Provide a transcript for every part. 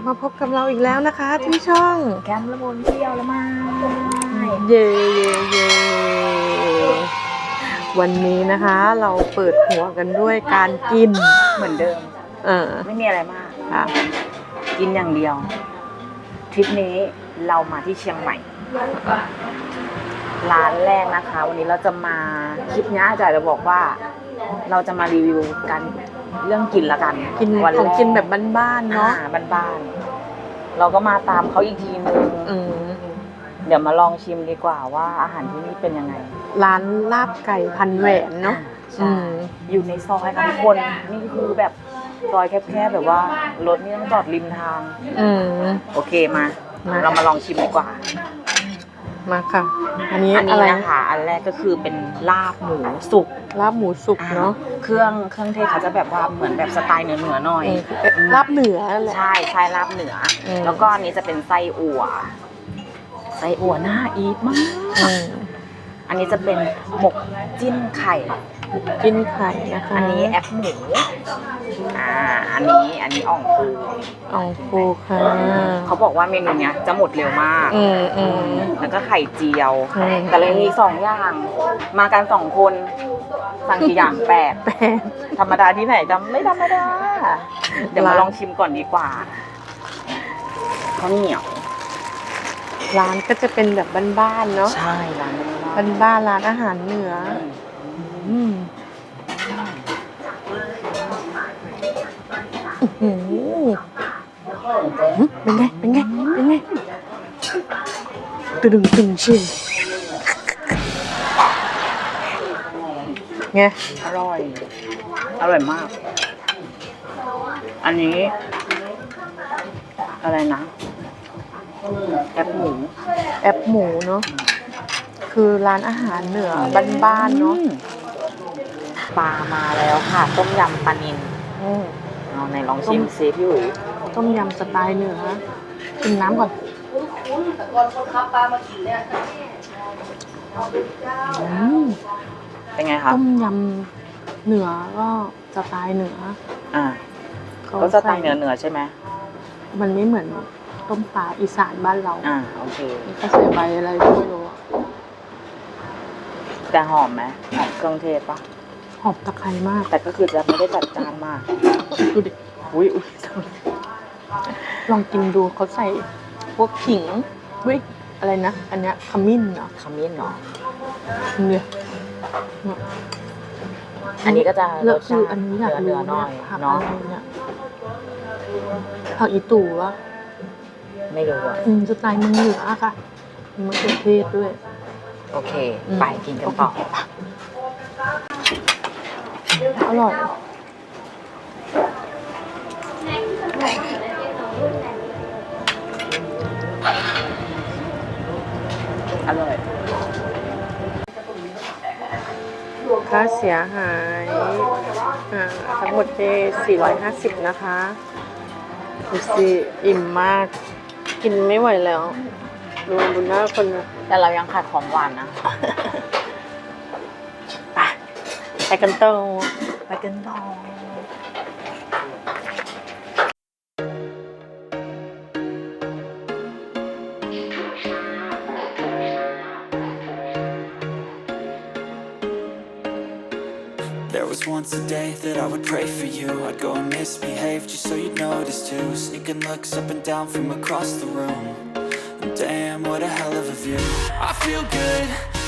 กลับมาพบกับเราอีกแล้วนะคะ ที่ช่องแคมป์ละมุนเที่ยวละไม้เย่เย่เย่วันนี้นะคะ เราเปิดหัวกันด้วยการกิน เหมือนเดิม เออ ไม่มีอะไรมากค่ะ กินอย่างเดียวทริปนี้เรามาที่เชียงใหม่ร้านแรกนะคะ วันนี้เราจะมาคลิปนี้อาจารย์จะบอกว่า เราจะมารีวิวกัน เรื่องกินละกันกินวันของแรกกินแบบบ้านๆเนาะเนาะบ้านๆเราก็มาตามเขาอีกทีนึงอืมเดี๋ยวมาลองชิมดีกว่าว่าอาหารที่นี่เป็นยังไงร้านลาบไก่พันแหวนเนาะใช่อืมอยู่ในซอยค่ะทุกคนนี่คือแบบซอยแคบๆแบบว่ารถนี่ต้องจอดริมทาง อืม โอเคมา มา เรามาลองชิมดีกว่า มาค่ะ อันนี้อันอะนี้ไรนะคะอันแรกก็คือเป็นลาบหมูสุกลาบหมูสุกเนาะเครื่องเครื่องเทศเขาจะแบบว่าเหมือนแบบสไตล์เหนือเหนือๆหน่อย เออลาบเหนือนั่นแหละ ใช่ใช่ลาบเหนืออมแล้วก็อันนี้จะเป็นไส้อั่วไส้อั่วหน้าอีทมากอืมอันนี้จะเป็นหมกจิ้นไข่ กินไข่นะคะอันนี้แอปหมูอ่าอันนี้อันนี้อ่องปูอ่องปูค่ะเขาบอกว่าเมนูเนี้ยจะหมดเร็วมากอืมอืมแล้วก็ไข่เจียวอืมแต่เลยมีสองอย่าง มากันสองคนสั่งกี่อย่างแปดแปดธรรมดาที่ไหนจำไม่ธรรมดา เดี๋ยวมาร้านลองชิมก่อนดีกว่าข้าวเหนียวร้านก็จะเป็นแบบบ้านๆเนาะใช่ร้านนี้บ้านๆร้านอาหารเหนือ อืมอื้อหือเป็นไง เป็นไง เป็นไงตึงตึงชิมไงอร่อย อร่อยมาก อันนี้ อะไรนะ แอปหมู แอปหมูเนาะ คือร้านอาหารเหนือบ้านๆเนาะอืม ปลามาแล้วค่ะ ต้มยำปลานิลอืม เอาไหนลองชิมซิพี่อุ๋ยต้มยำสไตล์เหนือกินน้ำก่อนอืมเป็นไงคะต้มยำเหนือก็สไตล์เหนืออ่าเขาก็สไตล์เหนือเหนือๆใช่ไหมมันไม่เหมือนต้มปลาอีสานบ้านเราอ่าโอเคเขาใส่ใบอะไรก็ไม่รู้อะแต่หอมไหมหอมเครื่องเทศปะ หอมตะไคร้มาก แต่ก็คือจะไม่ได้จัดจานมาก ดูดิ อุ้ยอุ้ยลองกินดูเขาใส่พวกขิงวิอะไรนะ อันเนี้ยขมิ้นเนาะขมิ้นเนาะเนี่ยอันนี้ก็จะแล้รวสคืชาอติอันนี้อยากเนื้รู้อๆหน่เนี่อยยผักอะเนาะไรเนี่ยผักอีตู่วะไม่รู้อะอืมสไตล์เมืองเหนืออะค่ะมีมะเขือเทศด้วย โอเคอืมไปกินกันต่อ อร่อย อร่อยค่าเสียหายอ่าทั้งหมดที่450 นะคะดูสิอิ่มมาก กินไม่ไหวแล้ว ดูบุญหน้าคน แต่เรายังขาดของหวานนะไป Magandang. There was once a day that I would pray for you. I'd go and misbehave just so you'd notice too. Sneaking looks up and down from across the room. And Damn, what a hell of a view. I feel good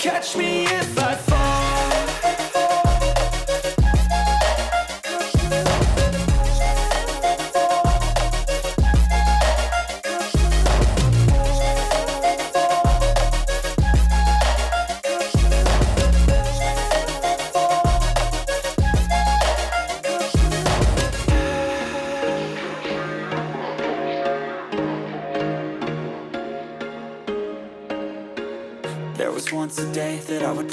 catch me if I fall.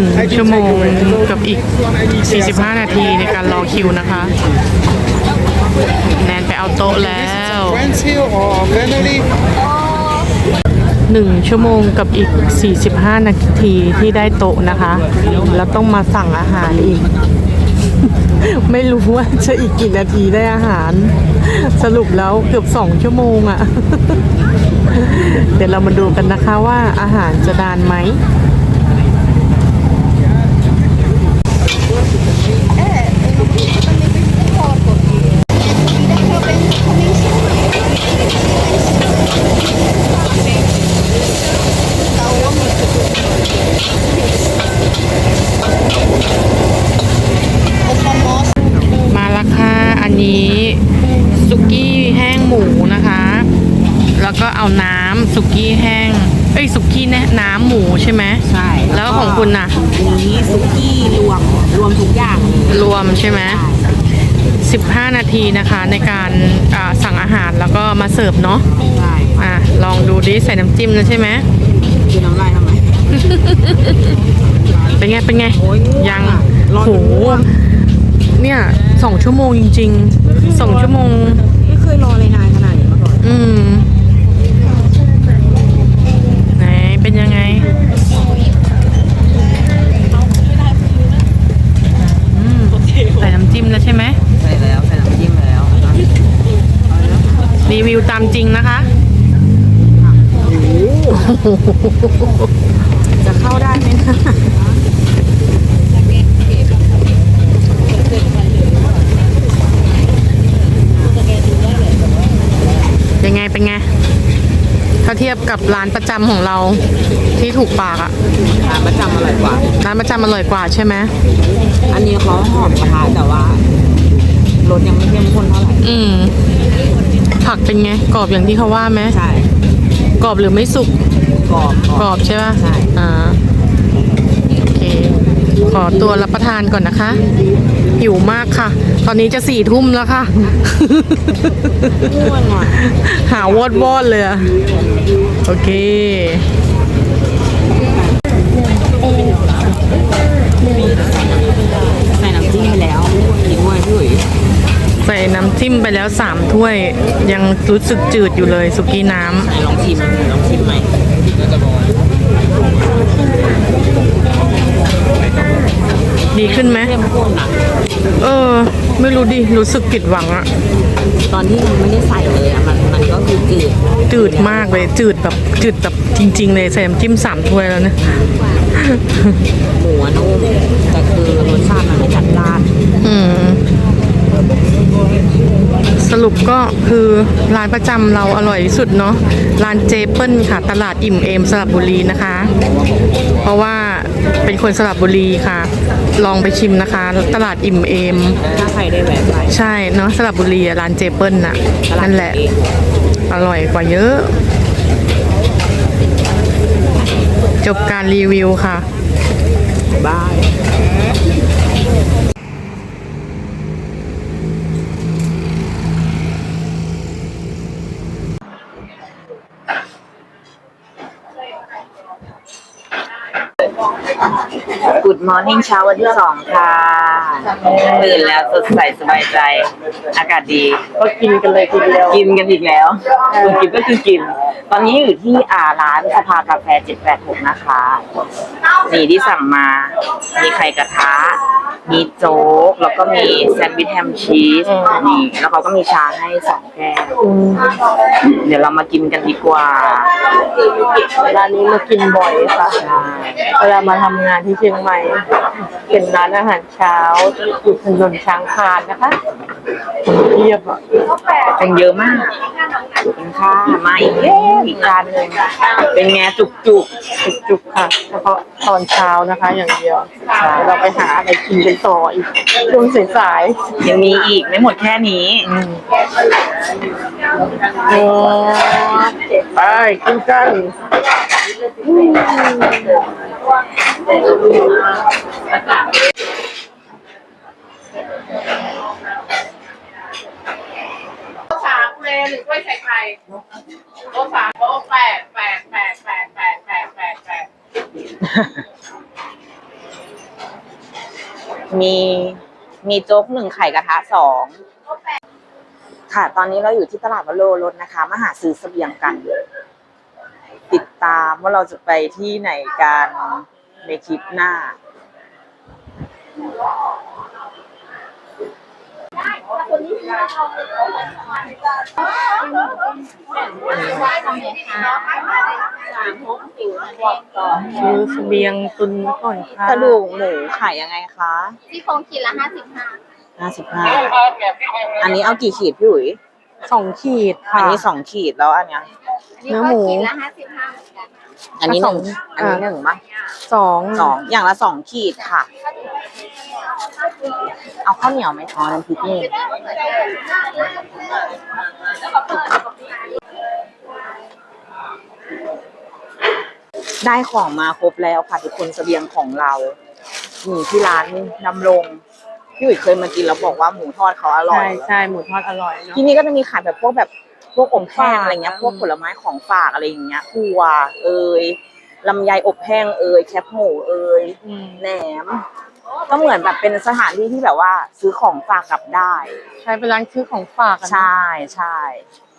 1 ชั่วโมงกับอีก 45 นาทีในการรอคิวนะคะ แนนไปเอาโต๊ะแล้ว 1 ชั่วโมงกับอีก 45 นาทีที่ได้โต๊ะนะคะ แล้วต้องมาสั่งอาหารอีก ไม่รู้ว่าจะอีกกี่นาทีได้อาหาร สรุปแล้วเกือบสองชั่วโมงอะ่ะเดี๋ยวเรามาดูกันนะคะว่าอาหารจะดานไหม สุกี้แห้ง เอ้ยสุกี้แนะน้ำหมูใช่ไหมใช่แล้วของคุณน่ะ อันนี้ซุกี้รวมรวมทุกอย่างเลยรวมใช่ไหม 15 นาทีนะคะในการอ่าสั่งอาหารแล้วก็มาเสิร์ฟเนาะใช่อะลองดูดิใส่น้ำจิ้มนะใช่ไหมคือน้ำลายทำไม เป็นไงเป็นไงโอ้ยง่วงยังอะรอจโหนง่วง เนี่ยสองชั่วโมงจริงๆสองชั่วโมง ไม่เคยรอเลยนานขนาดนี้มาก่อน อืม ไหน เป็นยังไงอืมใส่น้ำจิ้มแล้วใช่ไหมใส่แล้วใส่น้ำจิ้มแล้ว รีวิวตามจริงนะคะจะเข้าได้ไหมนะยังไงเป็นไงถ้าเทียบกับร้านประจำของเราที่ถูกปากอะร้านประจำอร่อยกว่า ร้านประจำอร่อยกว่าใช่ไหมอันนี้เขาหอมกระทะแต่ว่ารสยังไม่เข้มข้นเท่าไหร่ อืม ผักเป็นไง กรอบอย่างที่เขาว่าไหมใช่ กรอบหรือไม่สุก กรอบกรอบใช่ป่ะใช่ อ่าโอเค ขอตัวรับประทานก่อนนะคะ หิวมากค่ะ ตอนนี้จะสี่ทุ่มแล้วค่ะม่วนว่ะหาวอดวอดเลยอะโอเคใส่น้ำจิ้มไปแล้วกินด้วยพี่อุ๋ยใส่น้ำจิ้มไปแล้วสามถ้วย ยังรู้สึกจืดอยู่เลยสุกี้น้ไหนลองชิมลองชิมใหม่ำ ดีขึ้นไหมเข้มข้นอะเออ ไม่รู้ดิ รู้สึกผิดหวังอะตอนที่ยังไม่ได้ใส่เลยอะมันมันก็คือจืดจืดมากเลย จืดแบบจืดแบบจริง ๆ เลยใส่น้ำจิ้มสามถ้วยแล้วเนี่ยหมูอะนุ่มแต่คือรสชาติมันไม่จัดจ้านอืม สรุปก็คือร้านประจำเราอร่อยที่สุดเนาะร้านเจเปิลค่ะ ตลาดอิ่มเอมสระบุรีนะคะ เพราะว่าเป็นคนสระบุรีค่ะ ลองไปชิมนะคะ ตลาดอิ่มเอม ถ้าใครได้แวะไปใช่เนาะสระบุรีอะร้านเจเปิลน่ะตลาดนั่นแหละเองอร่อยกว่าเยอะ จบการรีวิวค่ะ บาย Good morning เช้าวันที่สองค่ะตื่นแล้วสดใสสบายใจ อากาศดี ก็กินกันเลยทีเดียว กินกันอีกแล้วคือกินก็คือกิน ตอนนี้อยู่ที่อ่าร้านสภากาแฟ786นะคะนี่ที่สั่งมา มีไข่กระทะ มีโจ๊ก แล้วก็มีแซนด์วิชแฮมชีสนี่แล้วเขาก็มีชาให้สองแก้วเดี๋ยวเรามากินกันดีกว่าร้านนี้มากินบ่อยค่ะใช่เวลามาทำงานที่เชียงใหม่ เป็นร้านอาหารเช้าอยู่ถนนช้างคานนะคะเทียบอะเป็นเยอะมากขอบคุณค่ะมาอีกเย้อีกจานหนึ่งเป็นไงจุกจุกจุกๆค่ะ เฉพาะตอนเช้านะคะ อย่างเดียวใช่เดี๋ยวเราไปหาอะไรกินกันต่ออีกช่วงสายๆยังมีอีกไม่หมดแค่นี้ๆอืมโอ้ไปกินกัน โเลยหนึ่งถ้วยใส่ไข่โต๊ะสามโต๊ะแปดแปดแปดแปดแปดแปดแปดแปดมีมีโจ๊กหนึ่งไข่กระทะสองค่ะ ตอนนี้เราอยู่ที่ตลาดวโรรถนะคะ มาหาซื้อเสบียงกัน ติดตามว่าเราจะไปที่ไหนกันในคลิปหน้า ซื้อเสบียงตุนก่อนค่ะกระดูกหมูขายยังไงคะที่โครงขีดละห้าสิบห้าห้าสิบห้าอันนี้เอากี่ขีดพี่อุ๋ยสองขีดอัค่ะนนี้สองขีดแล้วอันเนี้ยเนื้อหมู ขีดละห้าสิบห้าเหมือนกันอันนี้หนึ่งอะอันนี้หนึ่งมั้งสองสองอย่างละสองขีดค่ะ เอาข้าวเหนียวไหมอ๋อน้ำพริกนี่ได้ของมาครบแล้วค่ะทุกคนเสบียงของเรานี่ที่ร้านนำลงพี่อุ๋ยเคยมากินแล้วบอกว่าหมูทอดเขาอร่อใช่ย ใช่หมูทอดอร่อยเนาะ ที่นี่ก็จะมีขายแบบพวกแบบพวกอบแห้งฝากอะไรเงี้ยอืมพวกผลไม้ของฝากอะไรอย่างเงี้ยถั่วเอ่ยลำไยอบแห้งเอ่ยแคบหมูเอ่ยอืม แหนม ก็เหมือนแบบเป็นสถานที่ที่แบบว่า ซื้อของฝากกลับได้ ใช่เป็นร้านซื้อของฝากอะเนอะใช่ใช่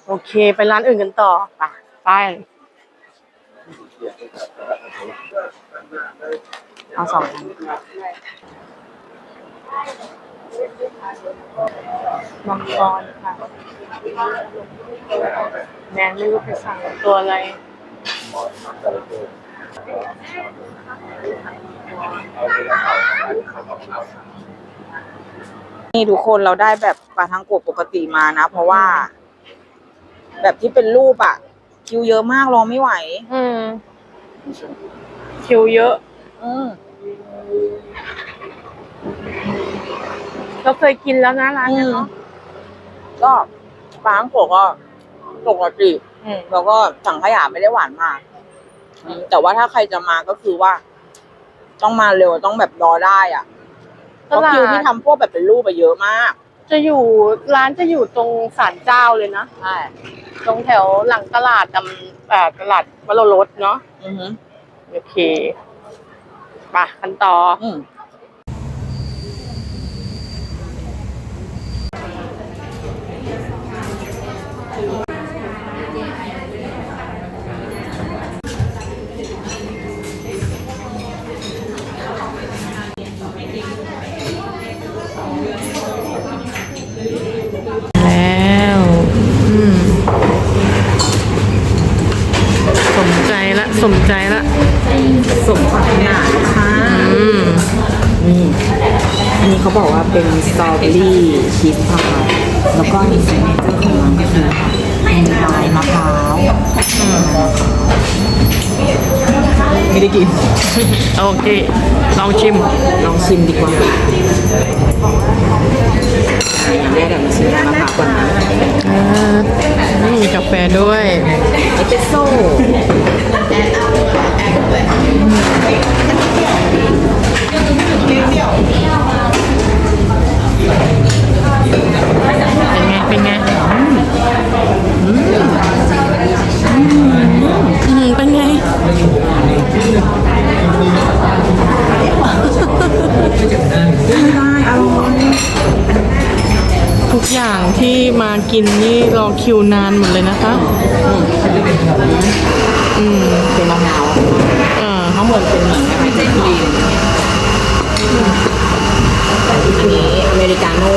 โอเค ไปร้านอื่นกันต่อไปไปเอาสองมังกรค่ะแนนไม่รู้ไปสั่งตัวอะไร นี่ทุกคนเราได้แบบปลาทังโกะปกติมานะ เพราะว่า แบบที่เป็นรูปอะคิวเยอะมากรอไม่ไหว อืม คิวเยอะ อืมเราเคยกินแล้วนะร้านอืนี้มเนาะก็ปลาทังโกะก็ปกติ อืมแล้วก็สังขยาไม่ได้หวานมากอืม แต่ว่าถ้าใครจะมาก็คือว่า ต้องมาเร็วต้องแบบรอได้อะเพราะคิวที่ทำพวกแบบเป็นรูปไปเยอะมากจะอยู่ร้านจะอยู่ตรงศาลเจ้าเลยนะ ใช่ตรงแถวหลังตลาดดำอ่าตลาดวโรรสเนาะอือหือโอเคไปะกันต่อ อืม บอรี่ชีสพายแล้วก็นี่ซิกเนเจอร์ของร้านก็คือมีลายมะพร้าวไม่ได้กิน โอเค ลองชิม ลองชิมดีกว่าอะอย่างแรกเดี๋ยวมาชิมน้ำมะพร้าวก่อนนะอ่ามีกาแฟด้วยเอสเปรสโซ่ ทุกอย่างที่มากินนี่รอคิวนานหมดเลยนะคะ อืมเป็นมะพร้าวอ่าข้างบนเป็นเหมือนกับไอศครีมอันนี้อเมริกาโน่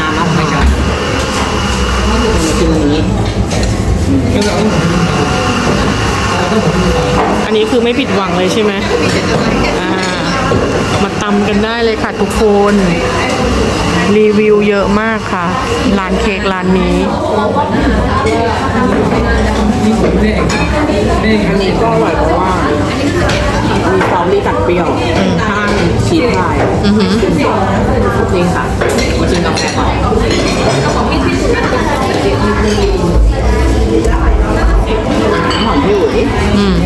น้ำมะพร้าวมากินอันนี้ อันนี้คือไม่ผิดหวังเลยใช่ไหมอ่า มาตำกันได้เลยค่ะทุกคน รีวิวเยอะมากค่ะ ร้านเค้กร้านนี้อันนี้ก็อร่อยเพราะว่า มีซอสที่ตัดเปรี้ยวข้างชีสพายอือหือจริงค่ะมากินกาแฟก่อนหอมพี่อุ๋ยอืม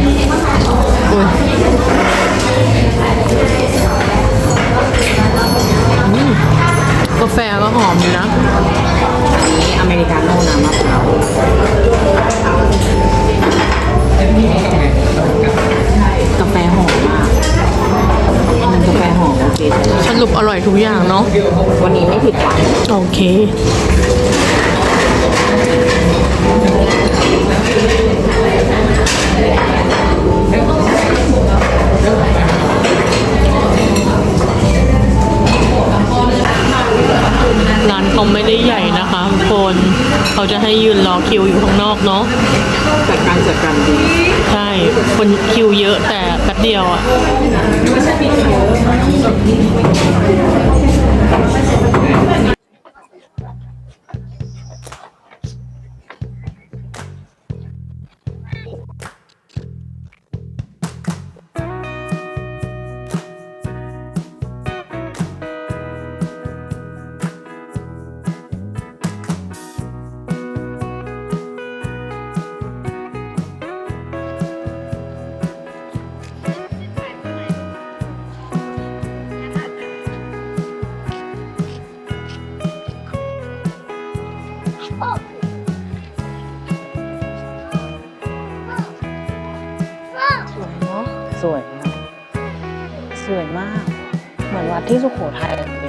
อุ้ย เค ร้านเขาไม่ได้ใหญ่นะคะทุกคน เขาจะให้ยืนรอคิวอยู่ข้างนอกเนาะ จัดการจัดการดีใช่ คนคิวเยอะแต่แป๊บเดียวอะ เหมือน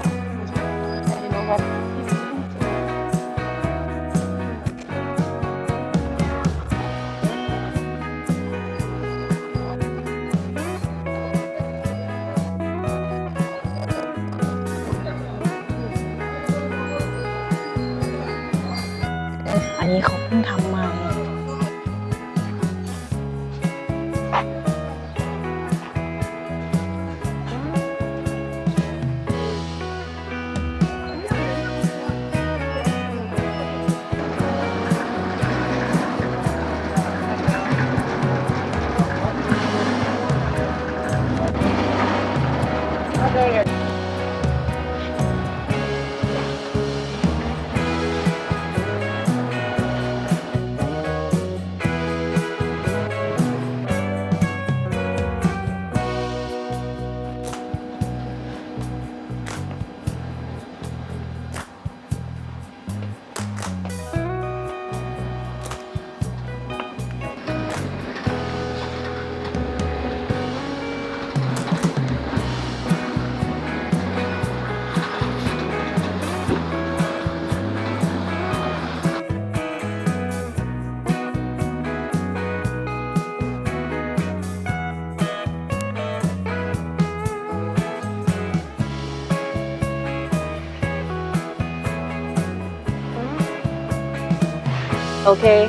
Okay.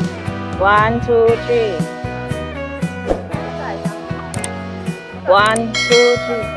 One, two, three. One, two, three.